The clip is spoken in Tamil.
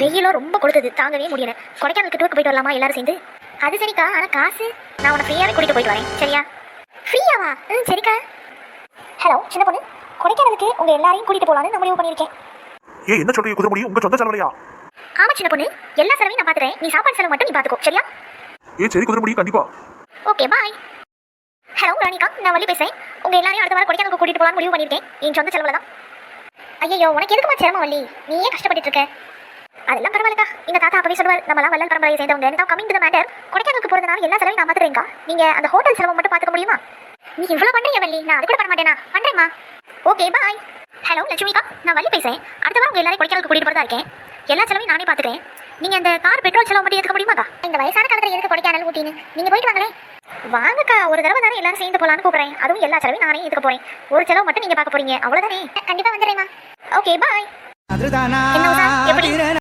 வெயிலும் ரொம்ப கொளுத்துது. தாங்கவே முடியல. கொடைக்கானலுக்கு டூருக்கு போயிட்டு வரலாமா? எல்லாரும் சேர்ந்து? அது சரிக்கா. ஆனா காசு நான் உன்னை ஃப்ரீயாவே கூட்டிட்டு போயிட்டு வரேன். சரியா? ஃப்ரீயாவா ம் சரிக்கா. ஹலோ சின்ன பொண்ணு. கொடைக்கானலுக்கு உங்க எல்லாரையும் கூட்டிட்டு போலான்னு நான் முடிவு பண்ணியிருக்கேன். ஏ என்ன சொல்றீங்க குதிரை உங்க சொந்த செலவலையா ஆமா சின்ன பொண்ணு. எல்லா செலவையும் நான் பாத்துறேன் நீ சாப்பாடு செலவு மட்டும் நீ பாத்துக்கோ. சரியா? ஏ சரி குதிரை கண்டிப்பா. ஓகே பாய் ஹலோ ராணிகா நான் வள்ளி பேசுறேன். உங்க எல்லாரையும் அடுத்த வாரம் கொடைக்கானலுக்கு கூட்டிட்டு போலான்னு முடிவு பண்ணியிருக்கேன். என் சொந்த செலவுல தான் ஐயோ உனக்கு எதுக்குமா சிரமம் வள்ளி? நீ ஏன் கஷ்டப்பட்டுட்டு இருக்க. அதெல்லாம் பரவாயில்லக்கா எங்க தாத்தா அப்பவே சொல்லுவார் நம்மலாம் வள்ளல் பரம்பரையை சேர்ந்தவங்க. நான் கமிங் டு மேட்டர் கொடைக்கானலுக்கு போறதுனால எல்லா செலவையும் நான் பாத்துறேன்க்கா நீங்க அந்த ஹோட்டல் செலவு மட்டும் பாத்துக்க முடியுமா? நீ இவ்வளவு பண்றீங்க வள்ளி? நான் அது கூட பண்ண மாட்டேனா? பண்றேம்மா. ஓகே பாய் ஹலோ லட்சுமிகா நான் வள்ளி பேசுறேன். அடுத்த வாரம் உங்க எல்லாரையும் கொடைக்கானலுக்கு கூட்டிட்டு போறதா இருக்கேன். எல்லா செலவையும் நானே பாத்துக்கிறேன் நீங்க அந்த கார் பெட்ரோல் செலவு மட்டும் எடுக்க முடியுமாக்கா? இந்த வயசான காலத்துல எதுக்கு கொடைக்கானல் ஊட்டின்னு? நீங்க போயிட்டு வாங்களேன். வாங்கக்கா. ஒரு தடவை தானே எல்லாரும் சேர்ந்து போலான்னு கூப்பிடுறேன். அதுவும் எல்லா செலவையும் நானே எடுக்க போறேன். ஒரு செலவு மட்டும் நீங்க பார்க்க போறீங்க. அவ்வளவுதானே? கண்டிப்பா வந்துடுறேம்மா. ஓகே பாய் எப்படி